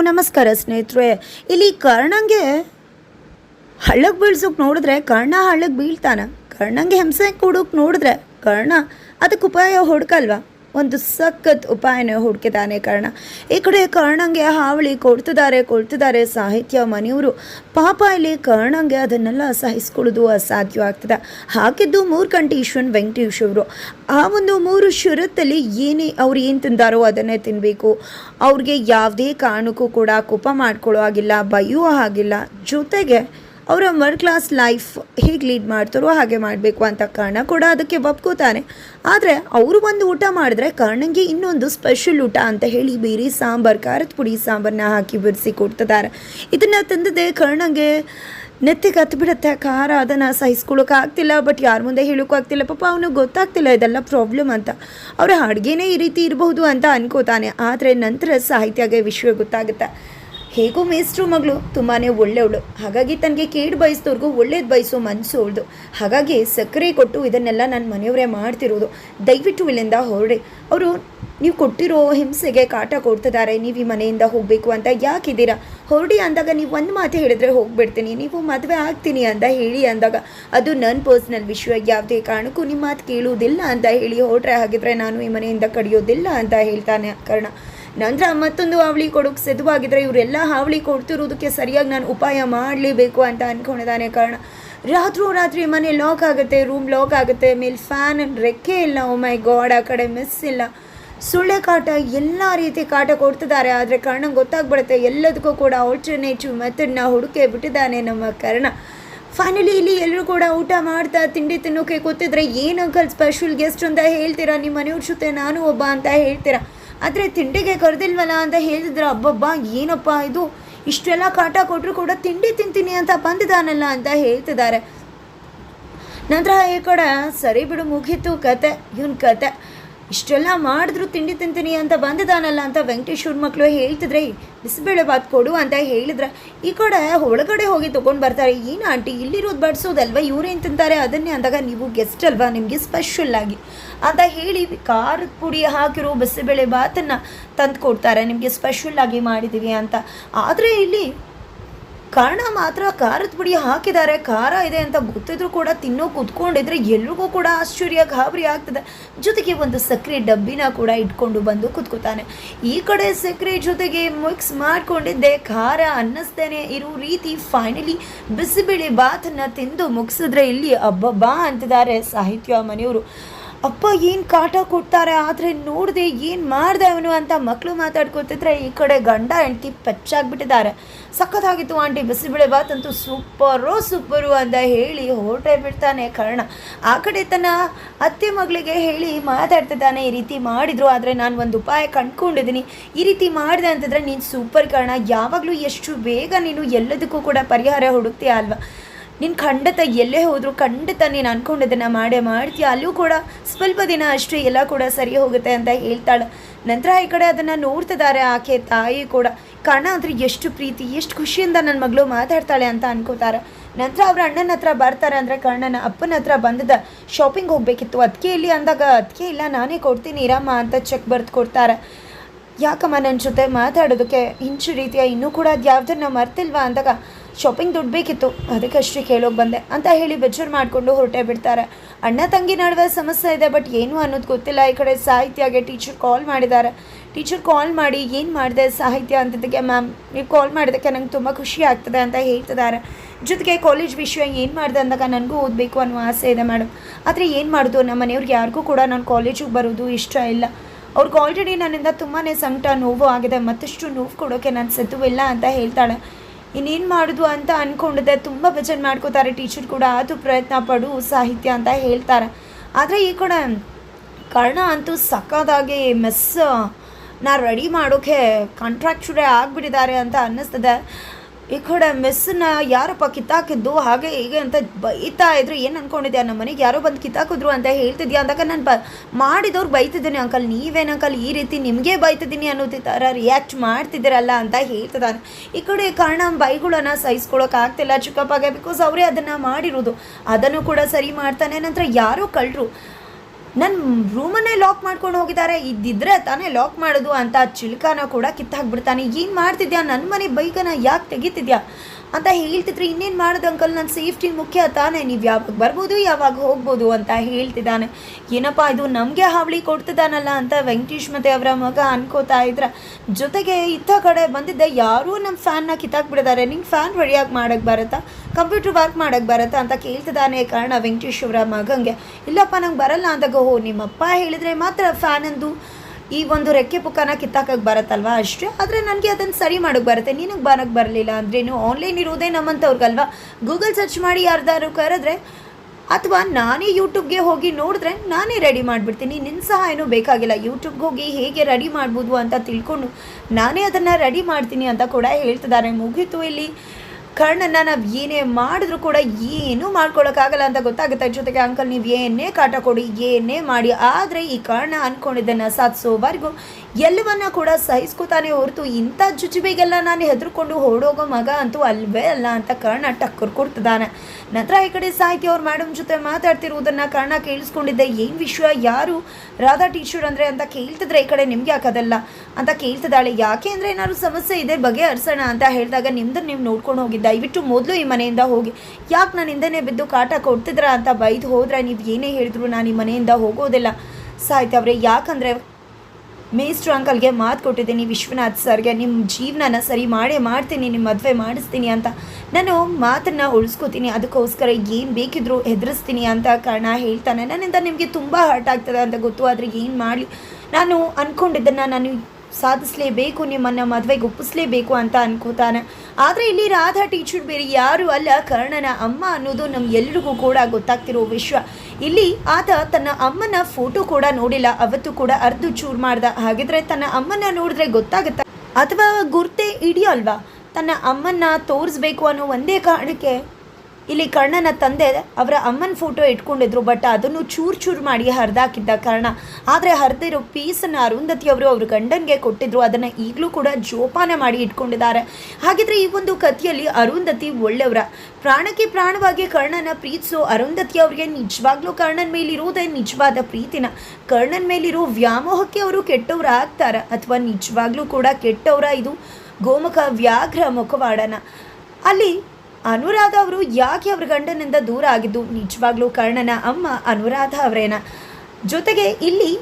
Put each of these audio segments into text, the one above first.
ನಮಸ್ಕಾರ ಸ್ನೇಹಿತರೆ. ಇಲ್ಲಿ ಕರ್ಣಂಗೆ ಹಳ್ಳಕ್ಕೆ ಬೀಳ್ಸೋಕೆ ನೋಡಿದ್ರೆ ಕರ್ಣ ಹಳ್ಳಕ್ಕೆ ಬೀಳ್ತಾನೆ. ಕರ್ಣಂಗೆ ಹಿಂಸೆ ಕೊಡೋಕೆ ನೋಡಿದ್ರೆ ಕರ್ಣ ಅದಕ್ಕೆ ಉಪಾಯ ಹುಡ್ಕಲ್ವಾ? ಒಂದು ಸಖತ್ ಉಪಾಯನ ಹುಡುಕಿದಾನೆ ಕರ್ಣ. ಈ ಕಡೆ ಕರ್ಣಂಗೆ ಹಾವಳಿ ಕೊಡ್ತಿದ್ದಾರೆ ಕೊಡ್ತಿದ್ದಾರೆ ಸಾಹಿತ್ಯ ಮನೆಯವರು. ಪಾಪ ಇಲ್ಲಿ ಕರ್ಣಂಗೆ ಅದನ್ನೆಲ್ಲ ಸಹಿಸ್ಕೊಳ್ಳೋದು ಅಸಾಧ್ಯ ಆಗ್ತದೆ ಹಾಕಿದ್ದು ಮೂರು ಗಂಟೆ ಈಶ್ವನ್ ವೆಂಕಟೇಶ್ ಅವರು, ಆ ಒಂದು ಮೂರು ಶುರತ್ತಲ್ಲಿ ಏನೇ ಅವ್ರು ಏನು ತಿಂದಾರೋ ಅದನ್ನೇ ತಿನ್ನಬೇಕು ಅವ್ರಿಗೆ ಯಾವುದೇ ಕಾರಣಕ್ಕೂ ಕೂಡ ಕೋಪ ಮಾಡ್ಕೊಳ್ಳೋ ಹಾಗಿಲ್ಲ ಬೈಯೋ ಹಾಗಿಲ್ಲ. ಜೊತೆಗೆ ಅವರ ವರ್ಕ್ ಕ್ಲಾಸ್ ಲೈಫ್ ಹೇಗೆ ಲೀಡ್ ಮಾಡ್ತಾರೋ ಹಾಗೆ ಮಾಡಬೇಕು ಅಂತ ಕರ್ಣ ಕೂಡ ಅದಕ್ಕೆ ಒಪ್ಕೋತಾನೆ. ಆದರೆ ಅವರು ಒಂದು ಊಟ ಮಾಡಿದ್ರೆ ಕರ್ಣಂಗೆ ಇನ್ನೊಂದು ಸ್ಪೆಷಲ್ ಊಟ ಅಂತ ಹೇಳಿ ಬೇರೆ ಸಾಂಬಾರು, ಖಾರದ ಪುಡಿ ಸಾಂಬಾರನ್ನ ಹಾಕಿ ಬಿಡಿಸಿ ಕೊಡ್ತಿದ್ದಾರೆ. ಇದನ್ನು ತಂದದೆ ಕರ್ಣಂಗೆ ನೆತ್ತಿಗೆ ಹತ್ಬಿಡುತ್ತೆ ಖಾರ ಅದನ್ನು ಸಹಿಸ್ಕೊಳ್ಳೋಕೆ ಆಗ್ತಿಲ್ಲ ಬಟ್ ಯಾರ ಮುಂದೆ ಹೇಳೋಕ್ಕೂ ಆಗ್ತಿಲ್ಲ. ಪಾಪ ಅವನಿಗೆ ಗೊತ್ತಾಗ್ತಿಲ್ಲ ಇದೆಲ್ಲ ಪ್ರಾಬ್ಲಮ್ ಅಂತ. ಅವರ ಅಡುಗೆನೇ ಈ ರೀತಿ ಇರಬಹುದು ಅಂತ ಅನ್ಕೋತಾನೆ. ಆದರೆ ನಂತರ ಸಾಹಿತ್ಯಗೆ ವಿಷಯ ಗೊತ್ತಾಗುತ್ತೆ. ಹೇಗೂ ಮೇಸ್ಟ್ರು ಮಗಳು? ತುಂಬಾ ಒಳ್ಳೆಯವಳು ಹಾಗಾಗಿ ತನಗೆ ಕೇಡು ಬಯಸಿದವ್ರಿಗೂ ಒಳ್ಳೇದು ಬಯಸೋ ಮನಸ್ಸು ಅವಳ್ದು. ಹಾಗಾಗಿ ಸಕ್ಕರೆ ಕೊಟ್ಟು ಇದನ್ನೆಲ್ಲ ನಾನು ಮನೆಯವರೇ ಮಾಡ್ತಿರೋದು. ದಯವಿಟ್ಟು ಇಲ್ಲಿಂದ ಹೊರಡಿ. ಅವರು, ನೀವು ಕೊಟ್ಟಿರೋ ಹಿಂಸೆಗೆ ಕಾಟ ಕೊಡ್ತಿದ್ದಾರೆ ನೀವು ಈ ಮನೆಯಿಂದ ಹೋಗಬೇಕು ಅಂತ ಯಾಕಿದ್ದೀರಾ? ಹೊರಡಿ ಅಂದಾಗ ನೀವು ಒಂದು ಮಾತು ಹೇಳಿದ್ರೆ ಹೋಗ್ಬಿಡ್ತೀನಿ. ನೀವು ಮದುವೆ ಆಗ್ತೀನಿ ಅಂತ ಹೇಳಿ ಅಂದಾಗ ಅದು ನನ್ನ ಪರ್ಸ್ನಲ್ ವಿಷಯ. ಯಾವುದೇ ಕಾರಣಕ್ಕೂ ನಿಮ್ಮ ಮಾತು ಕೇಳುವುದಿಲ್ಲ ಅಂತ ಹೇಳಿ ಹೊರಟ್ರೆ ಹಾಗಿದ್ರೆ ನಾನು ಈ ಮನೆಯಿಂದ ಕಡಿಯೋದಿಲ್ಲ ಅಂತ ಹೇಳ್ತಾನೆ ಕಾರಣ ನಂತರ ಮತ್ತೊಂದು ಹಾವಳಿ ಕೊಡೋಕೆ ಸಿದ್ಧವಾಗಿದ್ರೆ ಇವರೆಲ್ಲ ಹಾವಳಿ ಕೊಡ್ತಿರೋದಕ್ಕೆ ಸರಿಯಾಗಿ ನಾನು ಉಪಾಯ ಮಾಡಲೇಬೇಕು ಅಂತ ಅಂದ್ಕೊಂಡಿದ್ದಾನೆ ಕಾರಣ. ರಾತ್ರೋರಾತ್ರಿ ರಾತ್ರಿ ಮನೆ ಲಾಕ್ ಆಗುತ್ತೆ ರೂಮ್ ಲಾಕ್ ಆಗುತ್ತೆ, ಮೇಲೆ ಫ್ಯಾನ್ ರೆಕ್ಕೆ ಇಲ್ಲ ಓ ಮೈ ಗಾಡ್ ಆ ಕಡೆ ಮಿಸ್ ಇಲ್ಲ. ಸೊಳ್ಳೆ ಕಾಟ ಎಲ್ಲ ರೀತಿ ಕಾಟ ಕೊಡ್ತಿದ್ದಾರೆ, ಆದರೆ ಕಾರಣ ಗೊತ್ತಾಗ್ಬಿಡುತ್ತೆ, ಎಲ್ಲದಕ್ಕೂ ಕೂಡ ಆಲ್ಟರ್ನೇಟಿವ್ ಮೆಥಡ್ನ ಹುಡುಕೆ ಬಿಟ್ಟಿದ್ದಾನೆ ನಮ್ಮ ಕರ್ಣ. ಫೈನಲಿ ಇಲ್ಲಿ ಎಲ್ಲರೂ ಕೂಡ ಊಟ ಮಾಡ್ತಾ ತಿಂಡಿ ತಿನ್ನೋಕೆ ಕೂತಿದ್ರೆ, ಏನು ಅಂಕಲ್ ಸ್ಪೆಷಲ್ ಗೆಸ್ಟ್ ಅಂತ ಹೇಳ್ತೀರಾ? ನಿಮ್ಮ ಮನೆಯವ್ರ ಜೊತೆ ನಾನು ಒಬ್ಬ ಅಂತ ಹೇಳ್ತೀರಾ? ಆದರೆ ತಿಂಡಿಗೆ ಕರೆದಿಲ್ವಲ್ಲ ಅಂತ ಹೇಳಿದ್ರೆ, ಅಬ್ಬಬ್ಬ, ಏನಪ್ಪ ಇದು? ಇಷ್ಟೆಲ್ಲ ಕಾಟ ಕೊಟ್ಟರು ಕೂಡ ತಿಂಡಿ ತಿಂತೀನಿ ಅಂತ ಬಂದಿದ್ದಾನಲ್ಲ ಅಂತ ಹೇಳ್ತಿದ್ದಾರೆ. ನಂತರ ಈ ಕಡೆ, ಸರಿ ಬಿಡು, ಮುಗೀತು, ಕತೆ, ಇವನ್ ಕತೆ. ಇಷ್ಟೆಲ್ಲ ಮಾಡಿದ್ರು ತಿಂಡಿ ತಿಂತೀನಿ ಅಂತ ಬಂದಿದ್ದಾನಲ್ಲ ಅಂತ ವೆಂಕಟೇಶ್ವರ ಮಕ್ಕಳು ಹೇಳ್ತಿದ್ರೆ, ಬಿಸಿಬೇಳೆ ಬಾತ್ ಕೊಡು ಅಂತ ಹೇಳಿದ್ರೆ, ಈ ಕಡೆ ಒಳಗಡೆ ಹೋಗಿ ತೊಗೊಂಡು ಬರ್ತಾರೆ. ಏನು ಆಂಟಿ, ಇಲ್ಲಿರೋದು ಬಡಿಸೋದಲ್ವ? ಇವ್ರೇನು ತಿಂತಾರೆ? ಅದನ್ನೇ ಅಂದಾಗ ನೀವು ಗೆಸ್ಟ್ ಅಲ್ವಾ? ನಿಮಗೆ ಸ್ಪೆಷಲ್ ಆಗಿ. ಅಂತ ಹೇಳಿ ಖಾರದ ಪುಡಿ ಹಾಕಿರೋ ಬಿಸಿಬೇಳೆ ಬಾತನ್ನು ತಂದು ಕೊಡ್ತಾರೆ ನಿಮಗೆ ಸ್ಪೆಷಲ್ ಆಗಿ ಮಾಡಿದ್ದೀವಿ ಅಂತ. ಆದರೆ ಇಲ್ಲಿ ಕಾರಣ ಮಾತ್ರ ಖಾರದ ಪುಡಿ ಹಾಕಿದ್ದಾರೆ. ಖಾರ ಇದೆ ಅಂತ ಗೊತ್ತಿದ್ರು ಕೂಡ ತಿನ್ನೋ ಕುತ್ಕೊಂಡಿದ್ರೆ ಎಲ್ರಿಗೂ ಕೂಡ ಆಶ್ಚರ್ಯ, ಗಾಬರಿ ಆಗ್ತದೆ. ಜೊತೆಗೆ ಒಂದು ಸಕ್ಕರೆ ಡಬ್ಬಿನ ಕೂಡ ಇಟ್ಕೊಂಡು ಬಂದು ಕುತ್ಕೋತಾನೆ. ಈ ಕಡೆ ಸಕ್ಕರೆ ಜೊತೆಗೆ ಮಿಕ್ಸ್ ಮಾಡಿಕೊಂಡಿದ್ದೆ. ಖಾರ ಅನ್ನಿಸ್ತೇನೆ ಇರೋ ರೀತಿ ಫೈನಲಿ ಬಿಸಿಬೇಳೆ ಬಾತನ್ನು ತಿಂದು ಮುಗಿಸಿದ್ರೆ ಇಲ್ಲಿ ಅಬ್ಬಬ್ಬಾ ಅಂತಿದ್ದಾರೆ ಸಾಹಿತ್ಯ ಮನೆಯವರು. ಅಪ್ಪ ಏನು ಕಾಟ ಕೊಡ್ತಾರೆ? ಆದರೆ ನೋಡಿದೆ ಏನು ಮಾಡ್ದೆ ಅವನು ಅಂತ ಮಕ್ಕಳು ಮಾತಾಡ್ಕೊತಿದ್ರೆ ಈ ಕಡೆ ಗಂಡ ಹೆಂಡತಿ ಪಚ್ಚಾಗ್ಬಿಟ್ಟಿದ್ದಾರೆ. ಸಖತ್ತಾಗಿತ್ತು ಆಂಟಿ, ಬಿಸಿಬೇಳೆ ಬಾತ್ ಅಂತೂ ಸೂಪರು ಸೂಪರು ಅಂತ ಹೇಳಿ ಹೊರಟೇ ಬಿಡ್ತಾನೆ ಕರ್ಣ. ಆ ಕಡೆ ತನ್ನ ಅತ್ತೆ ಮಗಳಿಗೆ ಹೇಳಿ ಮಾತಾಡ್ತಿದ್ದಾನೆ, ಈ ರೀತಿ ಮಾಡಿದ್ರು, ಆದರೆ ನಾನು ಒಂದು ಉಪಾಯ ಕಂಡ್ಕೊಂಡಿದ್ದೀನಿ. ಈ ರೀತಿ ಮಾಡಿದೆ ಅಂತಂದರೆ ನೀನು ಸೂಪರ್ ಕರ್ಣ, ಯಾವಾಗಲೂ ಎಷ್ಟು ಬೇಗ ನೀನು ಎಲ್ಲದಕ್ಕೂ ಕೂಡ ಪರಿಹಾರ ಹುಡುಕ್ತೀಯ ಅಲ್ವಾ? ನೀನು ಖಂಡಿತ ಎಲ್ಲೇ ಹೋದರೂ ಖಂಡಿತ ನೀನು ಅಂದ್ಕೊಂಡಿದ್ದನ್ನು ಮಾಡೇ ಮಾಡ್ತೀಯ? ಅಲ್ಲೂ ಕೂಡ ಸ್ವಲ್ಪ ದಿನ ಅಷ್ಟೇ ಎಲ್ಲ ಕೂಡ ಸರಿ ಹೋಗುತ್ತೆ ಅಂತ ಹೇಳ್ತಾಳೆ. ನಂತರ ಈ ಕಡೆ ಅದನ್ನು ನೋಡ್ತಿದ್ದಾರೆ ಆಕೆ ತಾಯಿ ಕೂಡ. ಕಣ ಅಂದರೆ ಎಷ್ಟು ಪ್ರೀತಿ, ಎಷ್ಟು ಖುಷಿಯಿಂದ ನನ್ನ ಮಗಳು ಮಾತಾಡ್ತಾಳೆ ಅಂತ ಅನ್ಕೋತಾರೆ. ನಂತರ ಅವ್ರ ಅಣ್ಣನ ಹತ್ರ ಬರ್ತಾರೆ ಅಂದರೆ ಕರ್ಣನ ಅಪ್ಪನ ಹತ್ರ ಬಂದದ. ಶಾಪಿಂಗ್ ಹೋಗಬೇಕಿತ್ತು ಅದಕ್ಕೆ ಇಲ್ಲಿ ಅಂದಾಗ ಅದಕ್ಕೆ ಇಲ್ಲ, ನಾನೇ ಕೊಡ್ತೀನಿ, ಇರಮ್ಮ ಅಂತ ಚೆಕ್ ಬರೆದು ಕೊಡ್ತಾರೆ. ಯಾಕಮ್ಮ ನನ್ನ ಜೊತೆ ಮಾತಾಡೋದಕ್ಕೆ ಇಂಚು ರೀತಿಯ ಇನ್ನೂ ಕೂಡ ಅದು ಯಾವುದನ್ನ ಮರ್ತಿಲ್ವಾ ಅಂದಾಗ ಶಾಪಿಂಗ್ ದುಡ್ಡು ಬೇಕಿತ್ತು. ಅದಕ್ಕೆ ಅಷ್ಟೇ ಕೇಳೋಕೆ ಬಂದೆ. ಅಂತ ಹೇಳಿ ಬೇಜಾರು ಮಾಡಿಕೊಂಡು ಹೊರಟೇ ಬಿಡ್ತಾರೆ. ಅಣ್ಣ ತಂಗಿ ನಡುವೆ ಸಮಸ್ಯೆ ಇದೆ ಬಟ್ ಏನು ಅನ್ನೋದು ಗೊತ್ತಿಲ್ಲ. ಈ ಕಡೆ ಸಾಹಿತ್ಯಗೆ ಟೀಚರ್ ಕಾಲ್ ಮಾಡಿದ್ದಾರೆ. ಟೀಚರ್ ಕಾಲ್ ಮಾಡಿ ಏನು ಮಾಡಿದೆ ಸಾಹಿತ್ಯ ಅಂತಿದ್ದಕ್ಕೆ ಮ್ಯಾಮ್ ನೀವು ಕಾಲ್ ಮಾಡಿದ್ದಕ್ಕೆ ನಂಗೆ ತುಂಬ ಖುಷಿ ಆಗ್ತದೆ ಅಂತ ಹೇಳ್ತಿದ್ದಾರೆ. ಜೊತೆಗೆ ಕಾಲೇಜ್ ವಿಷಯ ಏನು ಮಾಡಿದೆ ಅಂದಾಗ ನನಗೂ ಓದಬೇಕು ಅನ್ನೋ ಆಸೆ ಇದೆ ಮೇಡಮ್ ಆದರೆ ಏನು ಮಾಡೋದು? ನಮ್ಮ ಮನೆಯವ್ರಿಗೆ ಯಾರಿಗೂ ಕೂಡ ನಾನು ಕಾಲೇಜಿಗೆ ಬರೋದು ಇಷ್ಟ ಇಲ್ಲ. ಅವ್ರಿಗೆ ಆಲ್ರೆಡಿ ನನ್ನಿಂದ ತುಂಬಾ ಸಂಕಟ, ನೋವು ಆಗಿದೆ. ಮತ್ತಷ್ಟು ನೋವು ಕೊಡೋಕ್ಕೆ ನಾನು ಸಿದ್ಧವಿಲ್ಲ ಅಂತ ಹೇಳ್ತಾಳೆ. ಇನ್ನೇನು ಮಾಡೋದು ಅಂತ ಅಂದ್ಕೊಂಡಿದ್ದೆ ತುಂಬ ಬೇಜಾರು ಮಾಡ್ಕೋತಾರೆ ಟೀಚರ್ ಕೂಡ. ಅದು ಪ್ರಯತ್ನ ಪಡು, ಸಾಹಿತ್ಯ ಅಂತ ಹೇಳ್ತಾರೆ. ಆದರೆ ಈ ಕಡೆ ಕರ್ಣ ಅಂತೂ ಸಕ್ಕದಾಗಿ ಮೆಸ್ ನಾ ರೆಡಿ ಮಾಡೋಕ್ಕೆ ಕಾಂಟ್ರಾಕ್ಚುರೇ ಆಗಿಬಿಟ್ಟಿದ್ದಾರೆ ಅಂತ ಅನ್ನಿಸ್ತದೆ. ಈ ಕಡೆ ಮೆಸ್ಸನ್ನ ಯಾರಪ್ಪ ಕಿತ್ತಾಕಿದ್ದು, ಹಾಗೆ ಹೀಗೆ ಅಂತ ಬೈತಾ ಇದ್ರು. ಏನು ಅನ್ಕೊಂಡಿದ್ಯಾ? ನಮ್ಮ ಮನೆಗೆ ಯಾರೋ ಬಂದು ಕಿತ್ತಾಕಿದ್ರು ಅಂತ ಹೇಳ್ತಿದ್ಯಾ? ಅಂದಾಗ ನಾನು ಬ ಮಾಡಿದವ್ರು ಬೈತಿದ್ದೀನಿ ಅಂಕಲ್. ನೀವೇನು ಅಂಕಲ್ ಈ ರೀತಿ ನಿಮಗೆ ಬೈತಿದ್ದೀನಿ ಅನ್ನೋದು ಥರ ರಿಯಾಕ್ಟ್ ಮಾಡ್ತಿದ್ದೀರಲ್ಲ ಅಂತ ಹೇಳ್ತಿದ್ದಾನೆ ಈ ಕಡೆ ಕಾರಣ ಬೈಗಳನ್ನ ಸಹಿಸ್ಕೊಳ್ಳೋಕ್ಕಾಗ್ತಿಲ್ಲ ಚಿಕ್ಕಪ್ಪಗೆ ಬಿಕಾಸ್ ಅವರೇ ಅದನ್ನು ಮಾಡಿರೋದು. ಅದನ್ನು ಕೂಡ ಸರಿ ಮಾಡ್ತಾನೆ. ನಂತರ ಯಾರೋ ಕಳ್ಳರು ನನ್ನ ರೂಮನ್ನೇ ಲಾಕ್ ಮಾಡ್ಕೊಂಡು ಹೋಗಿದ್ದಾರೆ. ಇದ್ದಿದ್ರೆ ತಾನೇ ಲಾಕ್ ಮಾಡೋದು ಅಂತ ಚಿಲ್ಕಾನ ಕೂಡ ಕಿತ್ತಾಕ್ಬಿಡ್ತಾನೆ. ಏನು ಮಾಡ್ತಿದ್ಯಾ? ನನ್ನ ಮನೆ ಬೈಕನ್ನ ಯಾಕೆ ತೆಗಿತಿದ್ಯಾ? ಅಂತ ಹೇಳ್ತಿದ್ರು. ಇನ್ನೇನು ಮಾಡೋದು ಅಂಕಲ್ ನನ್ನ ಸೇಫ್ಟಿ ಮುಖ್ಯ ತಾನೇ. ನೀವು ಯಾವಾಗ ಬರ್ಬೋದು, ಯಾವಾಗ ಹೋಗ್ಬೋದು ಅಂತ ಹೇಳ್ತಿದ್ದಾನೆ. ಏನಪ್ಪ ಇದು ನಮಗೆ ಹಾವಳಿ ಕೊಡ್ತಿದ್ದಾನಲ್ಲ ಅಂತ ವೆಂಕಟೇಶ್ ಮತ್ತು ಅವರ ಮಗ ಅನ್ಕೋತಾ ಇದ್ರ. ಜೊತೆಗೆ ಇತ್ತ ಕಡೆ ಬಂದಿದ್ದೆ ಯಾರೂ ನಮ್ಮ ಫ್ಯಾನ್ನ ಕಿತ್ತಾಕ್ಬಿಟ್ಟಿದ್ದಾರೆ ನಿಂಗೆ ಫ್ಯಾನ್ ರೆಡಿಯಾಗಿ ಮಾಡೋಕ್ಕೆ ಬರುತ್ತಾ? ಕಂಪ್ಯೂಟರ್ ವರ್ಕ್ ಮಾಡೋಕ್ಕೆ ಬರುತ್ತಾ ಅಂತ ಕೇಳ್ತಿದ್ದಾನೆ ಕಾರಣ ವೆಂಕಟೇಶ್ ಅವರ ಮಗಂಗೆ. ಇಲ್ಲಪ್ಪ, ನಂಗೆ ಬರಲ್ಲ ಅಂದಾಗ ಓ ನಿಮ್ಮಪ್ಪ ಹೇಳಿದರೆ ಮಾತ್ರ ಫ್ಯಾನ್ ಅಂದು ಈ ಒಂದು ರೆಕ್ಕೆ ಪುಕ್ಕನ ಕಿತ್ತಾಕಕ್ಕೆ ಬರುತ್ತಲ್ವಾ ಅಷ್ಟೇ? ಆದರೆ ನನಗೆ ಅದನ್ನು ಸರಿ ಮಾಡೋಕ್ಕೆ ಬರುತ್ತೆ. ನಿನಗೆ ಬರೋಕ್ಕೆ ಬರಲಿಲ್ಲ ಅಂದ್ರೇನು ಆನ್ಲೈನ್ ಇರೋದೇ ನಮ್ಮಂಥವ್ರಿಗಲ್ವಾ ಗೂಗಲ್ ಸರ್ಚ್ ಮಾಡಿ ಯಾರ್ದಾರು ಕರೆದ್ರೆ ಅಥವಾ ನಾನೇ ಯೂಟ್ಯೂಬ್ಗೆ ಹೋಗಿ ನೋಡಿದ್ರೆ ನಾನೇ ರೆಡಿ ಮಾಡಿಬಿಡ್ತೀನಿ. ನಿನ್ನ ಸಹಾಯನೂ ಬೇಕಾಗಿಲ್ಲ. ಯೂಟ್ಯೂಬ್ಗೆ ಹೋಗಿ ಹೇಗೆ ರೆಡಿ ಮಾಡ್ಬೋದು ಅಂತ ತಿಳ್ಕೊಂಡು ನಾನೇ ಅದನ್ನು ರೆಡಿ ಮಾಡ್ತೀನಿ ಅಂತ ಕೂಡ ಹೇಳ್ತಿದ್ದಾರೆ. ಮುಗೀತು ಇಲ್ಲಿ. ಕರ್ಣನ್ನ ನಾವು ಏನೇ ಮಾಡಿದ್ರು ಕೂಡ ಏನೂ ಮಾಡ್ಕೊಳಕ್ಕಾಗಲ್ಲ ಅಂತ ಗೊತ್ತಾಗುತ್ತೆ. ಜೊತೆಗೆ ಅಂಕಲ್ ನೀವು ಏನೇ ಕಾಟ ಕೊಡಿ, ಏನೇ ಮಾಡಿ, ಆದರೆ ಈ ಕರ್ಣ ಅಂದ್ಕೊಂಡಿದ್ದನ್ನು ಸಾಧಿಸೋವರೆಗೂ ಎಲ್ಲವನ್ನ ಕೂಡ ಸಹಿಸ್ಕೊತಾನೆ ಹೊರತು ಇಂಥ ಜುಜುಬಿಗೆಲ್ಲ ನಾನು ಹೆದರ್ಕೊಂಡು ಓಡೋಗೋ ಮಗ ಅಂತೂ ಅಲ್ವೇ ಅಲ್ಲ ಅಂತ ಕರ್ಣ ಟಕ್ಕರ್ ಕೊಡ್ತಿದ್ದಾನೆ. ನಂತರ ಈ ಕಡೆ ಸಾಹಿತ್ಯ ಅವ್ರ ಮೇಡಮ್ ಜೊತೆ ಮಾತಾಡ್ತಿರುವುದನ್ನು ಕರ್ಣ ಕೇಳಿಸ್ಕೊಂಡಿದ್ದೆ. ಏನು ವಿಷಯ? ಯಾರು? ರಾಧಾ ಟೀಚರ್ ಅಂದರೆ ಅಂತ ಕೇಳ್ತಿದ್ರೆ ಈ ಕಡೆ ನಿಮ್ಗೆ ಯಾಕದಲ್ಲ? ಅಂತ ಕೇಳ್ತಿದ್ದಾಳೆ. ಯಾಕೆ ಅಂದರೆ ಏನಾದ್ರು ಸಮಸ್ಯೆ ಇದೆ? ಬಗೆಹರಿಸೋಣ ಅಂತ ಹೇಳಿದಾಗ ನಿಮ್ದನ್ನು ನೀವು ನೋಡ್ಕೊಂಡು ಹೋಗಿದ್ದ ದಯವಿಟ್ಟು ಮೊದಲು ಈ ಮನೆಯಿಂದ ಹೋಗಿ. ಯಾಕೆ ನಾನು ಹಿಂದೆನೇ ಬಿದ್ದು ಕಾಟ ಕೊಡ್ತಿದ್ರ ಅಂತ ಬೈದು ಹೋದ್ರೆ ನೀವು ಏನೇ ಹೇಳಿದ್ರು ನಾನು ಈ ಮನೆಯಿಂದ ಹೋಗೋದಿಲ್ಲ. ಸಾಹಿತ್ಯ ಅವರೇ, ಯಾಕಂದರೆ ಮೇಸ್ಟ್ರು ಅಂಕಲ್ಗೆ ಮಾತು ಕೊಟ್ಟಿದ್ದೀನಿ, ವಿಶ್ವನಾಥ್ ಸರ್ಗೆ ನಿಮ್ಮ ಜೀವನನ ಸರಿ ಮಾಡೇ ಮಾಡ್ತೀನಿ ನಿಮ್ಮ ಮದುವೆ ಮಾಡಿಸ್ತೀನಿ ಅಂತ. ನಾನು ಮಾತನ್ನು ಉಳಿಸ್ಕೋತೀನಿ, ಅದಕ್ಕೋಸ್ಕರ ಏನು ಬೇಕಿದ್ರು ಹೆದರಿಸ್ತೀನಿ ಅಂತ ಕಾರಣ ಹೇಳ್ತಾನೆ. ನನ್ನಿಂದ ನಿಮಗೆ ತುಂಬ ಹರ್ಟ್ ಆಗ್ತದೆ ಅಂತ ಗೊತ್ತು, ಆದರೆ ಏನು ಮಾಡಲಿ? ನಾನು ಅಂದ್ಕೊಂಡಿದ್ದನ್ನು ನಾನು ಸಾಧಿಸಲೇಬೇಕು, ನಿಮ್ಮನ್ನು ಮದುವೆಗೆ ಒಪ್ಪಿಸಲೇಬೇಕು ಅಂತ ಅನ್ಕೋತಾನೆ. ಆದರೆ ಇಲ್ಲಿ ರಾಧಾ ಟೀಚರ್ ಬೇರೆ ಯಾರು ಅಲ್ಲ, ಕರ್ಣನ ಅಮ್ಮ ಅನ್ನೋದು ನಮ್ಗೆಲ್ರಿಗೂ ಕೂಡ ಗೊತ್ತಾಗ್ತಿರೋ ವಿಶ್ವ. ಇಲ್ಲಿ ಆತ ತನ್ನ ಅಮ್ಮನ ಫೋಟೋ ಕೂಡ ನೋಡಿಲ್ಲ, ಅವತ್ತು ಕೂಡ ಅರ್ಧ ಚೂರು ಮಾಡ್ದ. ಹಾಗಿದ್ರೆ ತನ್ನ ಅಮ್ಮನ ನೋಡಿದ್ರೆ ಗೊತ್ತಾಗುತ್ತಾ? ಅಥವಾ ಗುರ್ತೆ ಅಲ್ವಾ? ತನ್ನ ಅಮ್ಮನ್ನ ತೋರಿಸ್ಬೇಕು ಅನ್ನೋ ಒಂದೇ ಕಾರಣಕ್ಕೆ ಇಲ್ಲಿ ಕರ್ಣನ ತಂದೆ ಅವರ ಅಮ್ಮನ ಫೋಟೋ ಇಟ್ಕೊಂಡಿದ್ರು ಬಟ್ ಅದನ್ನು ಚೂರು ಚೂರು ಮಾಡಿ ಹರಿದಾಕಿದ್ದ ಕಾರಣ. ಆದರೆ ಹರಿದಿರೋ ಪೀಸನ್ನು ಅರುಂಧತಿ ಅವರು ಅವ್ರ ಗಂಡನಿಗೆ ಕೊಟ್ಟಿದ್ರು, ಅದನ್ನು ಈಗಲೂ ಕೂಡ ಜೋಪಾನ ಮಾಡಿ ಇಟ್ಕೊಂಡಿದ್ದಾರೆ. ಹಾಗಿದ್ರೆ ಈ ಒಂದು ಕಥೆಯಲ್ಲಿ ಅರುಂಧತಿ ಒಳ್ಳೆಯವರ ಪ್ರಾಣಕ್ಕೆ ಪ್ರಾಣವಾಗಿ ಕರ್ಣನ ಪ್ರೀತಿಸೋ ಅರುಂಧತಿ ಅವರಿಗೆ ನಿಜವಾಗ್ಲೂ ಕರ್ಣನ ಮೇಲಿರೋದೇ ನಿಜವಾದ ಪ್ರೀತಿನ. ಕರ್ಣನ ಮೇಲಿರೋ ವ್ಯಾಮೋಹಕ್ಕೆ ಅವರು ಕೆಟ್ಟವ್ರ ಆಗ್ತಾರೆ, ಅಥವಾ ನಿಜವಾಗ್ಲೂ ಕೂಡ ಕೆಟ್ಟವರ ಇದು ಗೋಮುಖ ವ್ಯಾಘ್ರ ಮುಖವಾಡನ. ಅಲ್ಲಿ ಅನುರಾಧ ಅವರು ಯಾಕೆ ಅವ್ರ ಗಂಡನಿಂದ ದೂರ ಆಗಿದ್ದು? ನಿಜವಾಗ್ಲೂ ಕರ್ಣನ ಅಮ್ಮ ಅನುರಾಧ ಅವರೇನ? ಜೊತೆಗೆ ಇಲ್ಲಿ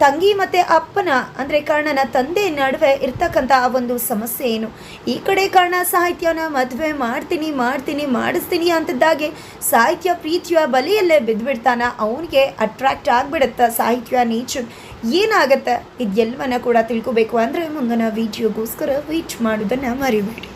ತಂಗಿ ಮತ್ತು ಅಪ್ಪನ, ಅಂದರೆ ಕರ್ಣನ ತಂದೆ ನಡುವೆ ಇರ್ತಕ್ಕಂಥ ಆ ಒಂದು ಸಮಸ್ಯೆ ಏನು? ಈ ಕಡೆ ಕರ್ಣ ಸಾಹಿತ್ಯನ ಮದುವೆ ಮಾಡ್ತೀನಿ ಮಾಡ್ತೀನಿ, ಮಾಡಿಸ್ತೀನಿ ಅಂತದ್ದಾಗೆ ಸಾಹಿತ್ಯ ಪ್ರೀತಿಯ ಬಲಿಯಲ್ಲೇ ಬಿದ್ದುಬಿಡ್ತಾನ. ಅವನಿಗೆ ಅಟ್ರಾಕ್ಟ್ ಆಗಿಬಿಡುತ್ತೆ ಸಾಹಿತ್ಯ ನೇಚರ್ ಏನಾಗತ್ತೆ? ಇದೆಲ್ಲವನ್ನ ಕೂಡ ತಿಳ್ಕೊಬೇಕು. ಅಂದರೆ ಮುಂದಿನ ವಿಡಿಯೋಗೋಸ್ಕರ ವೀಚ್ ಮಾಡೋದನ್ನು ಮರಿಬೇಡಿ.